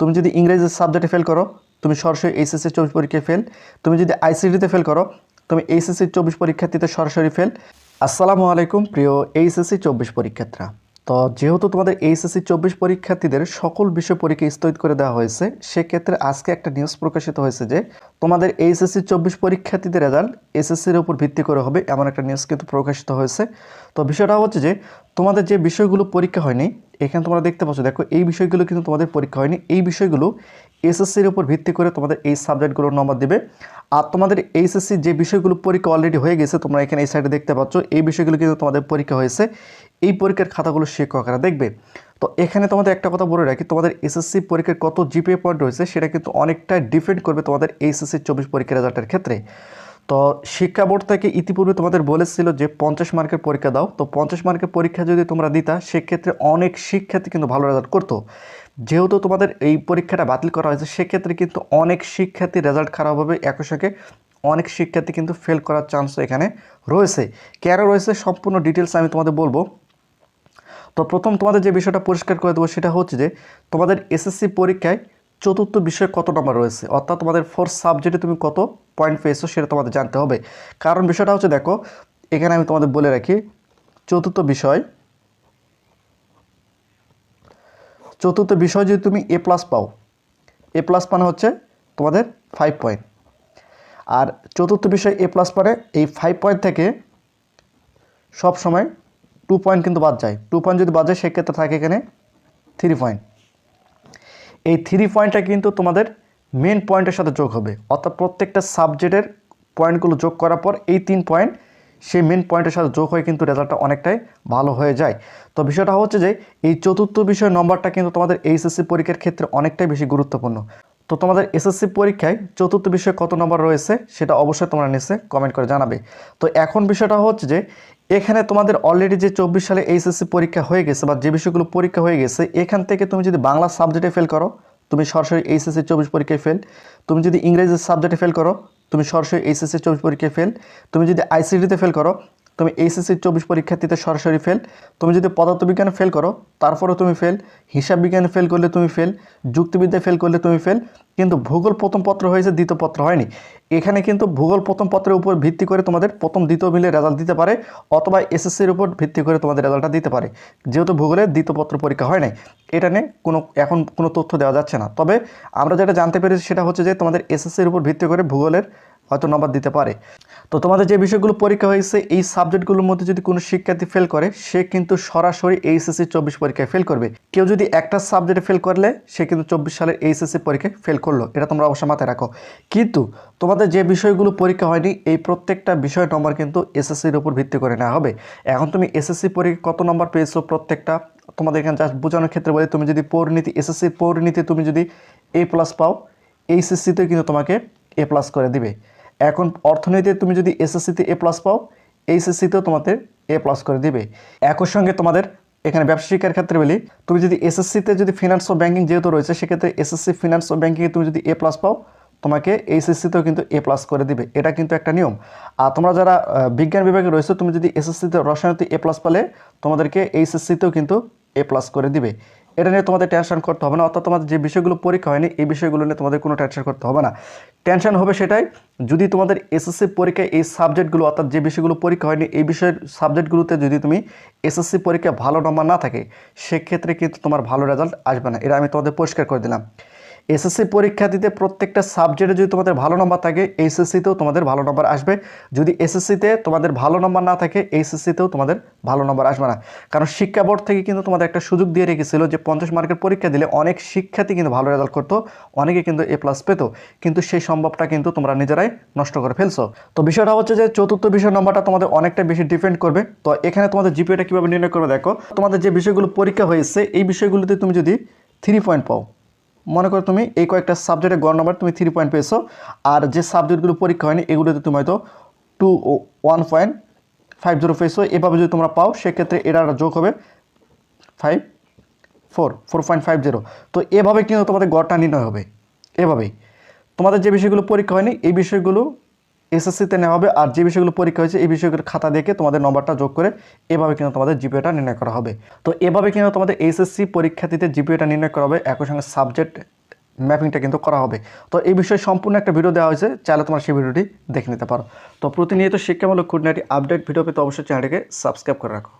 তুমি যদি ইংরেজি সাবজেক্টে ফেল করো, তুমি সরাসরি এইচএসসি চব্বিশ পরীক্ষায় ফেল তুমি যদি আইসিডিতে ফেল করো, তুমি এইচএসসি চব্বিশ পরীক্ষার্থীতে সরাসরি ফেল আসসালামু আলাইকুম, প্রিয় এইচএসসি চব্বিশ পরীক্ষার্থীরা। তো যেহেতু তোমাদের এইচএসসি চব্বিশ পরীক্ষার্থীদের সকল বিষয় পরীক্ষা স্থগিত করে দেওয়া হয়েছে, সেক্ষেত্রে আজকে একটা নিউজ প্রকাশিত হয়েছে যে তোমাদের এইচএসসি চব্বিশ পরীক্ষার্থীদের রেজাল্ট এসএসসির উপর ভিত্তি করে হবে এমন একটা নিউজ কিন্তু প্রকাশিত হয়েছে। তো বিষয়টা হচ্ছে যে তোমাদের যে বিষয়গুলো পরীক্ষা হয়নি, এখানে তোমরা দেখতে পাচ্ছ, দেখো এই বিষয়গুলো কিন্তু তোমাদের পরীক্ষা হয়নি, এই বিষয়গুলো এসএসসির উপর ভিত্তি করে তোমাদের এই সাবজেক্টগুলোর নম্বর দেবে। আর তোমাদের এইচএসসি যে বিষয়গুলো পরীক্ষা অলরেডি হয়ে গেছে, তোমরা এখানে এই সাইডে দেখতে পাচ্ছ, এই বিষয়গুলো কিন্তু তোমাদের পরীক্ষা হয়েছে। এই পরীক্ষার খাতাগুলো শিক্ষকরা দেখবে? তো এখানে তোমাদের একটা কথা বলে রাখি, তোমাদের এসএসসি পরীক্ষার কত জিপিএ পয়েন্ট রয়েছে সেটা কিন্তু অনেকটা ডিপেন্ড করবে তোমাদের এইচএসসি চব্বিশ পরীক্ষার রেজাল্টের ক্ষেত্রে। তো শিক্ষা বোর্ড থেকে ইতিপূর্বে তোমাদের বলেছিল যে পঞ্চাশ মার্কের পরীক্ষা দাও, তো পঞ্চাশ মার্কের পরীক্ষা যদি তোমরা দিতা, সেক্ষেত্রে অনেক শিক্ষার্থী কিন্তু ভালো রেজাল্ট করতো। যেহেতু তোমাদের এই পরীক্ষাটা বাতিল করা হয়েছে, সেক্ষেত্রে কিন্তু অনেক শিক্ষার্থী রেজাল্ট খারাপ হবে একই সঙ্গে অনেক শিক্ষার্থী কিন্তু ফেল করার চান্স এখানে রয়েছে। কেন রয়েছে? সম্পূর্ণ ডিটেলস আমি তোমাদের বলব। তো প্রথম তোমাদের যে বিষয়টা পরিষ্কার করে দেবো সেটা হচ্ছে যে তোমাদের এসএসসি পরীক্ষায় চতুর্থ বিষয়ে কত নম্বর রয়েছে? অর্থাৎ তোমাদের ফোর্থ সাবজেক্টে তুমি কত পয়েন্ট পেয়েছ সেটা তোমাদের জানতে হবে। কারণ বিষয়টা হচ্ছে দেখো, এখানে আমি তোমাদের বলে রাখি, চতুর্থ বিষয় চতুর্থ বিষয় যদি তুমি এ প্লাস পাও এ প্লাস মানে হচ্ছে তোমাদের ফাইভ পয়েন্ট আর চতুর্থ বিষয় এ প্লাস মানে এই ফাইভ পয়েন্ট থেকে সব সময় টু পয়েন্ট কিন্তু বাদ যায়। টু পয়েন্ট যদি বাদ যায়, সেক্ষেত্রে থাকে এখানে থ্রি পয়েন্ট এই থ্রি পয়েন্টটা কিন্তু তোমাদের মেন পয়েন্টের সাথে যোগ হবে। অর্থাৎ প্রত্যেকটা সাবজেক্টের পয়েন্টগুলো যোগ করার পর এই তিন পয়েন্ট সেই মেন পয়েন্টের সাথে যোগ হয়ে কিন্তু রেজাল্টটা অনেকটাই ভালো হয়ে যায়। তো বিষয়টা হচ্ছে যে, এই চতুর্থ বিষয় নম্বরটা কিন্তু তোমাদের এইচএসসি পরীক্ষার ক্ষেত্রে অনেকটাই বেশি গুরুত্বপূর্ণ। তো তোমাদের এসএসসি পরীক্ষায় চতুর্থ বিষয়ে কত নম্বর রয়েছে সেটা অবশ্যই তোমরা নিচে কমেন্ট করে জানাবে। তো এখন বিষয়টা হচ্ছে যে, এখানে তোমাদের অলরেডি যে চব্বিশ সালে এইচএসসি পরীক্ষা হয়ে গেছে বা যে বিষয়গুলো পরীক্ষা হয়ে গেছে, এখান থেকে তুমি যদি বাংলা সাবজেক্টে ফেল করো, তুমি সরাসরি এইচএসসি চব্বিশ পরীক্ষায় ফেল তুমি যদি ইংরেজি সাবজেক্টে ফেল করো, তুমি সরাসরি এইচএসসি চব্বিশ পরীক্ষায় ফেল তুমি যদি আইসিডিতে ফেল করো তুমি এইচএসসি চব্বিশ পরীক্ষার্থীতে সরাসরি ফেল তুমি যদি পদার্থবিজ্ঞানে ফেল করো, তারপরেও তুমি ফেল হিসাব বিজ্ঞানে ফেল করলে তুমি ফেল যুক্তিবিদ্যায় ফেল করলে তুমি ফেল কিন্তু ভূগোল প্রথম পত্র হয়েছে, দ্বিতীয় পত্র হয়নি। এখানে কিন্তু ভূগোল প্রথম পত্রের উপর ভিত্তি করে তোমাদের প্রথম, দ্বিতীয় মিলে রেজাল্ট দিতে পারে, অথবা এসএসসির উপর ভিত্তি করে তোমাদের রেজাল্টটা দিতে পারে। যেহেতু ভূগোলের দ্বিতীয় পত্র পরীক্ষা হয় নাই, এটা নিয়ে কোনো, এখন কোনো তথ্য দেওয়া যাচ্ছে না। তবে আমরা যেটা জানতে পেরেছি সেটা হচ্ছে যে তোমাদের এসএসসির উপর ভিত্তি করে ভূগোলের হয়তো নম্বর দিতে পারে। তো তোমাদের যে বিষয়গুলো পরীক্ষা হয়েছে, এই সাবজেক্টগুলোর মধ্যে যদি কোনো শিক্ষার্থী ফেল করে, সে কিন্তু সরাসরি এইচএসসি চব্বিশ পরীক্ষায় ফেল করবে। কেউ যদি একটা সাবজেক্টে ফেল করলে, সে কিন্তু চব্বিশ সালের এইচএসসি পরীক্ষায় ফেল করল। এটা তোমরা অবশ্যই মাথায় রাখো। কিন্তু তোমাদের যে বিষয়গুলো পরীক্ষা হয়নি, এই প্রত্যেকটা বিষয় নম্বর কিন্তু এসএসসির উপর ভিত্তি করে নেওয়া হবে। এখন তুমি এসএসসি পরীক্ষা কত নম্বর পেয়েছ প্রত্যেকটা? তোমাদের এখানে জাস্ট বোঝানোর ক্ষেত্রে বলি, তুমি যদি পৌরনীতি এসএসসি পৌরনীতি তুমি যদি এ প্লাস পাও এইচএসসিতে কিন্তু তোমাকে এ প্লাস করে দিবে। এখন অর্থনীতিতে তুমি যদি এসএসসিতে এ প্লাস পাও এইচএসসিতেও তোমাদের এ প্লাস করে দিবে। একই সঙ্গে তোমাদের এখানে ব্যবসা শিক্ষার ক্ষেত্রে বলি, তুমি যদি এসএসসিতে যদি ফিনান্স ও ব্যাঙ্কিং যেহেতু রয়েছে, সেক্ষেত্রে এসএসসি ফিনান্স ও ব্যাঙ্কিংয়ে তুমি যদি এ প্লাস পাও, তোমাকে এইচএসসিতেও কিন্তু এ প্লাস করে দিবে। এটা কিন্তু একটা নিয়ম। আর তোমরা যারা বিজ্ঞান বিভাগে রয়েছে, তুমি যদি এসএসসিতে রসায়নতে এ প্লাস পেলে, তোমাদেরকে এইচএসসিতেও কিন্তু এ প্লাস করে দিবে। এটা নিয়ে তোমাদের টেনশন করতে হবে না, অর্থাৎ তোমাদের যে বিষয়গুলো পরীক্ষা হয়নি, এই বিষয়গুলো নিয়ে তোমাদের কোনো টেনশন করতে হবে না। টেনশন হবে সেটাই, যদি তোমাদের এসএসসি পরীক্ষায় এই সাবজেক্টগুলো অর্থাৎ যে বিষয়গুলো পরীক্ষা হয়নি, এই বিষয়ের সাবজেক্টগুলোতে যদি তুমি এসএসসি পরীক্ষায় ভালো নম্বর না থাকে, সেক্ষেত্রে কিন্তু তোমার ভালো রেজাল্ট আসবে না। এটা আমি তোমাদের পরিষ্কার করে দিলাম। এসএসসি পরীক্ষা দিতে প্রত্যেকটা সাবজেক্টে যদি তোমাদের ভালো নম্বর থাকে এইচএসসিতেও তোমাদের ভালো নম্বর আসবে। যদি এসএসসিতে তোমাদের ভালো নম্বর না থাকে এইচএসসিতেও তোমাদের ভালো নম্বর আসবে না। কারণ শিক্ষা বোর্ড থেকে কিন্তু তোমাদের একটা সুযোগ দিয়ে রেখেছিল যে, পঞ্চাশ মার্কের পরীক্ষা দিলে অনেক শিক্ষার্থী কিন্তু ভালো রেজাল্ট করতো, অনেকে কিন্তু এ প্লাস পেত। কিন্তু সেই সম্ভবটা কিন্তু তোমরা নিজেরাই নষ্ট করে ফেলছো। তো বিষয়টা হচ্ছে যে, চতুর্থ বিষয় নম্বরটা তোমাদের অনেকটা বেশি ডিপেন্ড করবে। তো এখানে তোমাদের জিপিএটা কীভাবে নির্ণয় করবে দেখো, তোমাদের যে বিষয়গুলো পরীক্ষা হয়েছে, এই বিষয়গুলোতে তুমি যদি থ্রি পয়েন্ট পাও মনে করো তুমি এই কয়েকটা সাবজেক্টে গড় নম্বর তুমি থ্রি পয়েন্ট পেয়েছ, আর যে সাবজেক্টগুলো পরীক্ষা হয়নি, এগুলোতে তুমি হয়তো two one point five zero পেয়েছ। এভাবে যদি তোমরা পাও, সেক্ষেত্রে এটার যোগ হবে five four four point five zero তো এভাবে কিন্তু তোমাদের গড়টা নির্ণয় হবে। এভাবেই। তোমাদের যে বিষয়গুলো পরীক্ষা হয়নি, এই বিষয়গুলো এসএসসিতে নেওয়া হবে আর যে বিষয়গুলো পরীক্ষা হয়েছে, এই বিষয়গুলো খাতা দেখে তোমাদের নম্বরটা যোগ করে এভাবে কিন্তু তোমাদের জিপিওটা নির্ণয় করা হবে। তো এভাবে কিন্তু তোমাদের এসএসসি পরীক্ষার্থীদের জিপিওটা নির্ণয় করা হবে। একই সঙ্গে সাবজেক্ট ম্যাপিংটা কিন্তু করা হবে। তো এই বিষয়ে সম্পূর্ণ একটা ভিডিও দেওয়া হয়েছে, চাইলে তোমার সেই ভিডিওটি দেখে নিতে পারো। তো প্রতিনিয়ত শিক্ষামূলক খুঁটিনাটি আপডেট ভিডিও পেতে অবশ্যই চ্যানেলটিকে সাবস্ক্রাইব করে রাখো।